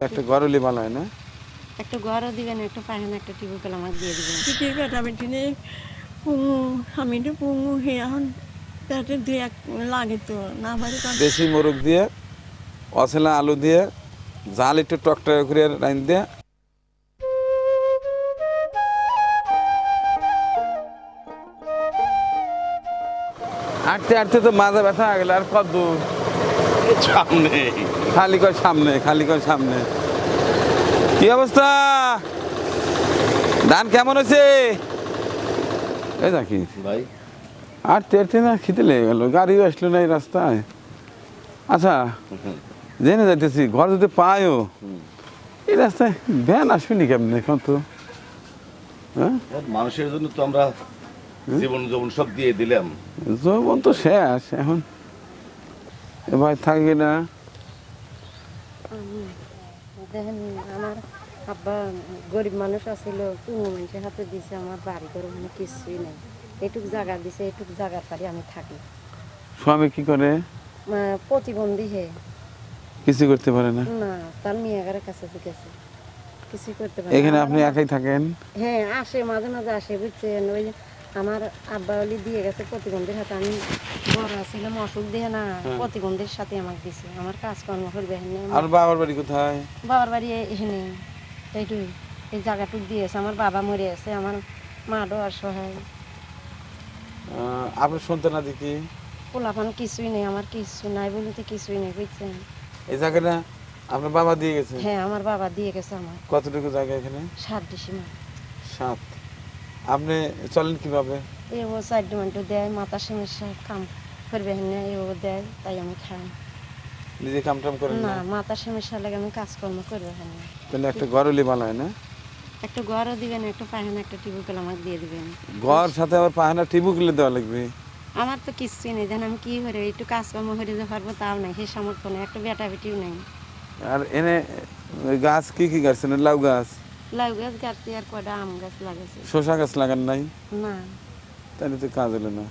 একটা গরলি ভালো হয় না? একটা ঘরও দিবেন একটা পায়খানা একটা টিউবওয়েল আমাকে দিয়ে দিবেন। পিঠির বেটা বেটি নেই পুঙু আমি তো পুঙু হে এখন পেটে দুই এক লাগে তো না পারি দেশি মোরগ দিয়ে অসলা আলু দিয়ে জাল একটু টকটক করে রাইন দিয়ে। হাঁটতে আটতে তো মাজা ব্যথা হয়ে গেল আর কত দূর? সামনে। খালি কর সামনে খালি কর সামনে। কি অবস্থা? ধান কেমন হয়েছে? এই দেখি। ভাই। হাঁটতে হাঁটতে না খিদে লেগে গেল গাড়িও আসলো না এই রাস্তায়। আচ্ছা জেনে যাইতেছি ঘর যদি পায়ও এই রাস্তায় ভ্যান আসবেনি কেমন এখন তো? হ্যাঁ? মানুষের জন্য তো আমরা জীবন জীবন সব দিয়ে দিলাম। যৌবন তো শেষ এখন এ ভাই থাকবে না? দেখেন আমার আব্বা গরিব মানুষ আছিল পুঙ্গু মানুষের হাতে দিছে আমার বাড়ি করে ওখানে কিছুই নেই। এটুক জায়গা দিছে এটুক জায়গার পারি আমি থাকি। স্বামী কি করে? প্রতিবন্ধী হে। কিছু করতে পারে না? না তার মেয়েগারের কাছে গেছে কিছুই করতে পারে না। এখানে আপনি একাই থাকেন? হ্যাঁ আসে মাঝে মাঝে আসে বুঝছেন? ওই আমার আব্বা ওলি দিয়ে গেছে প্রতিবন্ধীর হাতে। আমি বড় ছিলাম অসুখ দিয়ে না প্রতিবন্ধীর সাথে আমাকে দিছে। আমার কাজকর্ম করবে আর বাবার বাড়ি কোথায়? বাবার বাড়ি এখানে। এইটুই। এই জায়গাটুক দিয়েছে আমার বাবা মরে আছে আমার মাডও অসহায় আহ, আপনার সন্তান আদি কি? পোলাপান কিছুই নেই। আমার কিছু নাই বলতে কিছুই নেই বুঝছেন? এই জায়গাটা আপনার বাবা দিয়ে গেছে? হ্যাঁ আমার বাবা দিয়ে গেছে আমার। কতটুকু জায়গা এখানে? সাত ডিসিমা সাত। আপনি চলেন কীভাবে? এও চার ডিমান্ডও দেয় মাথা সমস্যা কাম করবে এখানে এও দেয় তাই আমি খাই। নিজে কাম টাম করেন না না? মাথা সমস্যা লাগে আমি কাজকর্ম করব এখানে তাহলে একটা গরলি ভালো হয় না? একটা ঘরও দিবেন একটা পায়খানা একটা টিউবওয়েল আমাকে দিয়ে দিবেন। ঘর সাথে আবার পাহানা টিবু কিনে দেওয়া লাগবে? আমার তো কিছুই নেই জান আমি কি করে একটু কাজকর্ম করে যে পারব তাও নাই সে সামর্থ্য নেই একটা বেটা বেটিও নেই। আর এনে গাছ কি কি গাছছেন লাউ গাছ? লাউ গাছ আর আম গাছ লাগাইছে শসা গাছ লাগান নাই? না। তাহলে তো কাজ হলো না।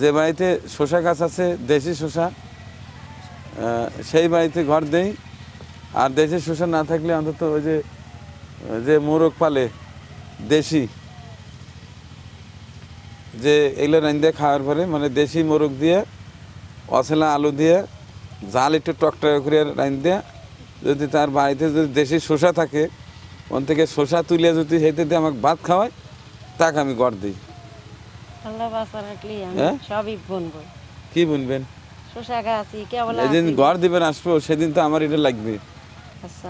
যে বাড়িতে শসা গাছ আছে দেশি শসা সেই বাড়িতে ঘর দেই। আর দেশি শসা না থাকলে অন্তত ওই যে যে মোরগ পালে দেশি যে এগুলো রান দিয়ে খাওয়ার পরে মানে দেশি মোরগ দিয়ে অসলা আলু দিয়ে জাল একটু টকটক করে রান দিয়ে যদি তার বাড়িতে যদি দেশি শসা থাকে ওন থেকে শসা তুলে যদি সেইতে দিয়ে আমাকে ভাত খাওয়ায় তাকে আমি গড় দিই। হ্যাঁ? কি বুনবেন? যেদিন। ঘর দিবেন আসব সেদিন তো আমার এটা লাগবে। আচ্ছা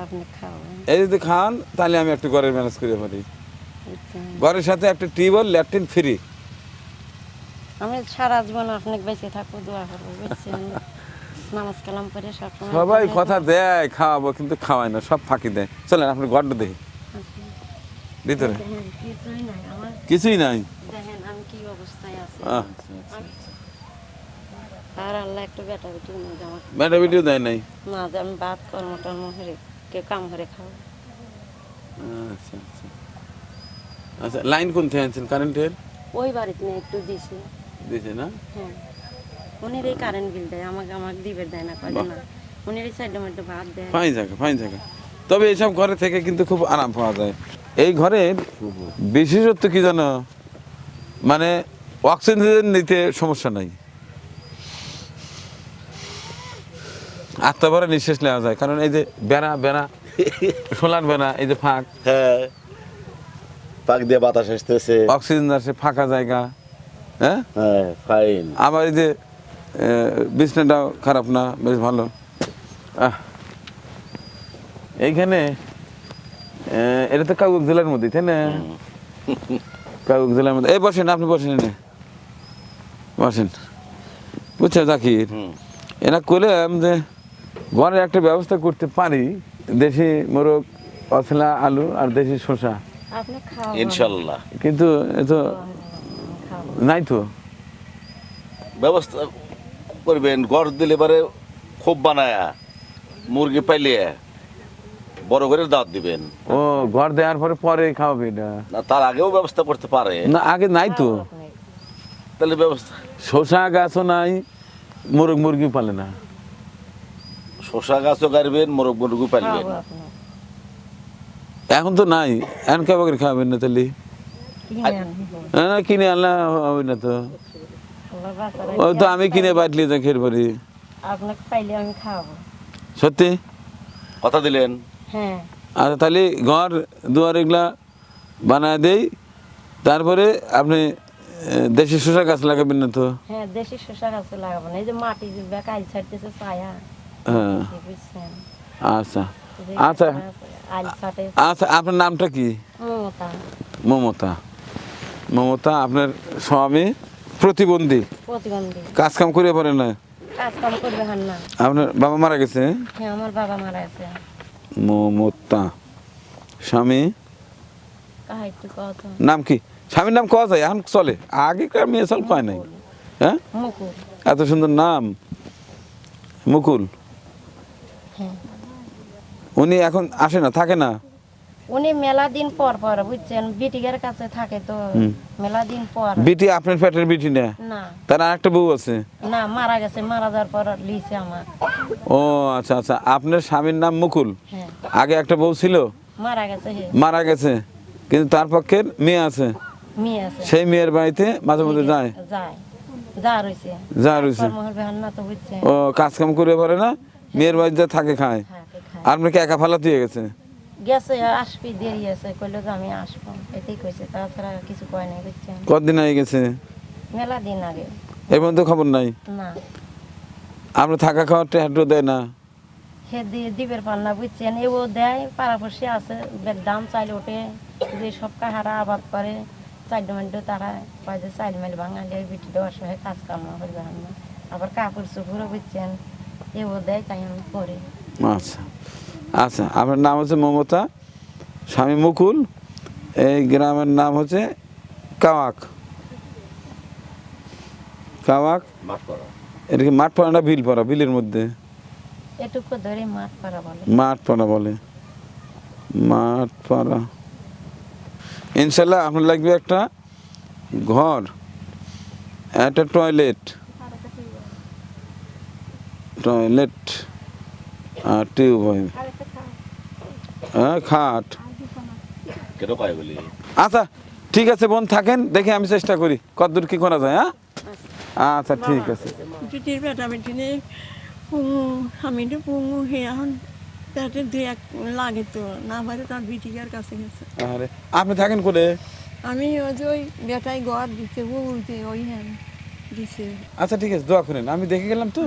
এই যদি খান তাহলে আমি একটু ঘরের ম্যানেজ করে পারি ঘরের সাথে একটা টিউবওয়েল ল্যাট্রিন ফ্রি। আমি সারা জীবন আপনাকে বেঁচে থাকব দোয়া করব বুঝছেন? নামাজ কালাম করে সব সবাই কথা দেয় খাওয়াবো কিন্তু খাওয়ায় না সব ফাঁকি দেয়। চলেন আপনি ঘরটা দেখি আচ্ছা। ভিতরে? কিছুই নাই আমার কিছুই নাই? দেখেন আমি কি অবস্থায় আছি। আর আল্লাহ একটু বেটা বেটি মধ্যে আমার দেয় নাই? না যে আমি ভাত কর্ম টর্ম করে কেউ কাম করে খাব। আচ্ছা আচ্ছা। আচ্ছা লাইন কোন থেকে আনছেন? কারেন্টের ওই বাড়িতে নিয়ে একটু দিছি। দিয়েছে না? হ্যাঁ। উনির এই কারেন্ট বিল দেয় আমাকে আমাকে দিবে দেয় না কয় না। উনির এই সাইডে মধ্যে ভাত দেয়। ফাইন জায়গা ফাইন জায়গা। তবে এইসব ঘরে থেকে কিন্তু খুব আরাম পাওয়া যায়। এই ঘরের বিশেষত্ব কি জানো? মানে অক্সিজেন নিতে সমস্যা নাই। আত্মভরে নিঃশ্বাস নেওয়া যায়। কারণ এই যে বেড়া বেড়া সোলার বেড়া এই যে ফাঁক। হ্যাঁ। পাক দিয়ে বাতাস আসতেছে। অক্সিজেন আসে ফাঁকা জায়গা। হ্যাঁ? হ্যাঁ ফাইন আবার এই যে বিছনাটাও খারাপ না বেশ ভালো। এইখানে এটা তো কাগজ জেলার মধ্যে তাই না? কাগজ জেলার মধ্যে। এই বসেন আপনি বসেন এনে। বসেন। বুঝছেন জাকির। এরা করলাম যে ঘরের একটা ব্যবস্থা করতে পারি দেশি মোরগ অসলা আলু আর দেশি শসা। ইনশাল্লাহ। কিন্তু এ তো নাই তো। ব্যবস্থা করবেন গড় দিলে এবারে খুব বানায়া মুরগি পাইলে। বড় করে দাঁত দিবেন। ও ঘর দেওয়ার পরে পরে খাওয়াবে না। তার আগেও ব্যবস্থা করতে পারে। না আগে নাই তো। তাহলে ব্যবস্থা শশা গাছও নাই মোরগ মুরগি পালে না। শশা গাছও গাড়বেন মোরগ মুরগি পালবেন। এখন তো নাই এখন কেমন করে খাবেন না তাহলে? হ্যাঁ কিনে আনলে হবে না তো। ওই তো আমি কিনে বাটলি তো খেয়ে পারি আপনাকে পাইলে আমি খাওয়াবো। সত্যি? কথা দিলেন। হ্যাঁ। আচ্ছা তাহলে ঘর দুয়ার এগুলা বানায় দেই। তারপরে আপনি দেশি শসা গাছ লাগাবেন না তো? হ্যাঁ দেশি শসা গাছে লাগাবো না। এই যে মাটি ছাড়তেছে ছায়া। হ্যাঁ। আচ্ছা। আচ্ছা। আচ্ছা আপনার নামটা কি? মমতা। মমতা। মমতা আপনার স্বামী প্রতিবন্ধী। প্রতিবন্ধী। কাজ কাম করে পারে না? কাজ কাম করবে না আপনার বাবা মারা গেছে? হ্যাঁ আমার বাবা মারা গেছে। মমতা। স্বামী? নাম কি? স্বামীর নাম কওয়া যায় এখন চলে। আগেকার মেয়ে চল কয় নাই? হ্যাঁ? এত সুন্দর নাম। মুকুল। হ্যাঁ। উনি এখন আসে না থাকে না? উনি মেলা দিন পর পর বুঝছেন বিটিগের কাছে থাকে তো। মেলা দিন পর। বিটি আপনার পেটের বিটি না? না। তার আরেকটা বউ আছে? না মারা গেছে মারা যাওয়ার পর লিছে আমার। ও আচ্ছা আচ্ছা। আপনার স্বামীর নাম মুকুল? হ্যাঁ। আগে একটা বউ ছিল? মারা গেছে মারা গেছে। কিন্তু তার পক্ষের মেয়ে আছে? মেয়ে আছে। সেই মেয়ের বাড়িতে মাঝে মধ্যে যায়? যায়। যা রয়েছে ও কাজ কাম করে পারে না? মেয়ের বাড়িতে থাকে খায়। থাকে খায়। আপনাকে একা ফালা দিয়ে গেছে? গেছে আসবি দেরি আছে কইলো যে আমি আসব। এটাই কইছে তাছাড়া কিছু কয় নাই বুঝছেন? কতদিন আগে গেছে? মেলা দিন আগে। এর মধ্যে খবর নাই? না। আপনার থাকা খাওয়ার টেহাটো দেয় না? হে দিয়ে দিবের পাল না বুঝছেন? এও দেয় পাড়াপড়শি আছে দাম চাইলে ওঠে যে সব কাহারা আবাদ করে চাইল মাইল তারা কয় যে চাইল মাইল বাঙালি ওই বিটি দেওয়ার সময় কাজ কাম করবে আবার কাপড় চোপড়ও বুঝছেন এও দেয় তাই আমি করি আচ্ছা। আচ্ছা আপনার নাম হচ্ছে মমতা স্বামী মুকুল এই গ্রামের নাম হচ্ছে কাওয়াক কাওয়াক এটা কি মাঠ পাড়া না বিল পাড়া বিলের মধ্যে? এটুকু ধরে মাঠ পাড়া বলে। মাঠ পাড়া বলে। মাঠ পাড়া। ইনশাল্লাহ আপনার লাগবে একটা ঘর একটা টয়লেট। টয়লেট আর টিউব হ্যাঁ খাট। কেন পাই বলি। আচ্ছা ঠিক আছে বোন থাকেন দেখে আমি চেষ্টা করি। কতদূর কি করা যায় হ্যাঁ? আচ্ছা ঠিক আছে। বেটি নেই পুঙু স্বামীটা পুঙু হে এখন পেটে দুই এক লাগে তো না পারে তার বিটিকার কাছে গেছে। আরে আপনি থাকেন করে আমি ওই যে ওই বেটাই ঘর দিচ্ছে বলতে ওই হ্যাঁ দিছে। আচ্ছা ঠিক আছে দোয়া করেন আমি দেখে গেলাম তো।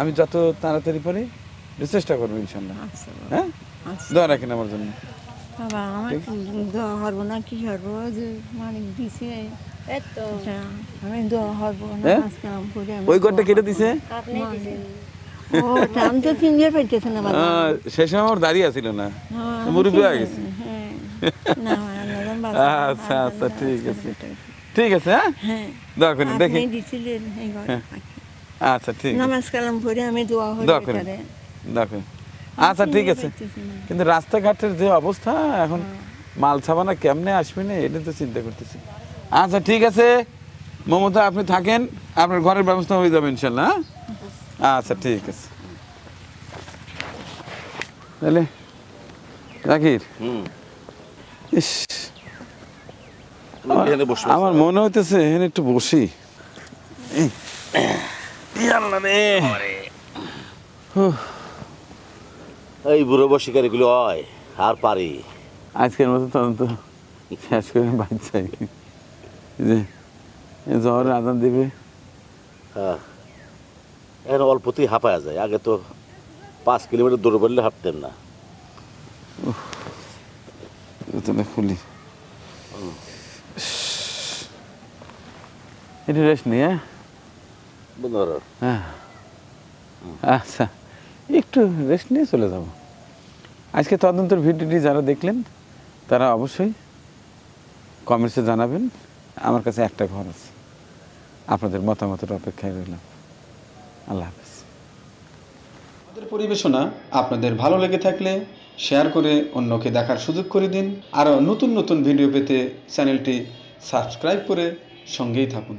আমি যত তাড়াতাড়ি পারি চেষ্টা করব ইনশাল্লাহ। আচ্ছা হ্যাঁ? দোয়া রাখেন আমার জন্য। বাবা আমার দোয়া হরবো না কি হরবো? যে মানে দিছে। এই আমি দোয়া হরবো না হ্যাঁ? আমি ওই ঘরটা কেটে দিছে? আপনি দিছেন ও আমি তো চিনতে পাইতেছে না বাবা। আহ, সময় আমার দাঁড়িয়ে আছিল না। হ্যাঁ, হয়ে গেছে। বাবা আচ্ছা আচ্ছা ঠিক আছে। ঠিক আছে হ্যাঁ? হ্যাঁ। দোয়া করেন দেখি। দিছিলেন আচ্ছা ঠিক নামাজ কালাম পড়ে আমি দোয়া হরি দোয়া করেন। দোয়া করেন। আচ্ছা ঠিক আছে। কিন্তু রাস্তাঘাটের যে অবস্থা এখন মাল ছাপানা কেমনে আসবে না এটা তো চিন্তা করতেছি। আচ্ছা ঠিক আছে। মমতা আপনি থাকেন আপনার ঘরের ব্যবস্থা হয়ে যাবে ইনশাল্লাহ হ্যাঁ? আচ্ছা ঠিক আছে। তাহলে জাকির? হুম। ইস। তুমি এখানে বসে আমার মনে হইতেছে এখানে একটু বসি। আল্লাহ রে। এই বুড়ো বসিকারি গুলো হয় আর পারি। আজকের মতো তদন্ত শেষ করে বাদ চাই যে জ্বর আদান দিবে। হ্যাঁ। এখন অল্পতেই হাঁপায়া যায় আগে তো পাঁচ কিলোমিটার দৌড়ে পড়লে হাঁটতেন না। খুলি। একটু রেস্ট নিই হ্যাঁ? হ্যাঁ। আচ্ছা একটু রেস্ট নিয়ে চলে যাব। আজকে তদন্তের ভিডিওটি যারা দেখলেন, তারা অবশ্যই কমেন্টসে জানাবেন। আমার কাছে একটা ঘর আছে। আপনাদের মতামতের অপেক্ষায় রইলাম। আল্লাহ হাফেজ। আমাদের পরিবেশনা আপনাদের ভালো লেগে থাকলে শেয়ার করে অন্যকে দেখার সুযোগ করে দিন। আরও নতুন নতুন ভিডিও পেতে চ্যানেলটি সাবস্ক্রাইব করে সঙ্গেই থাকুন।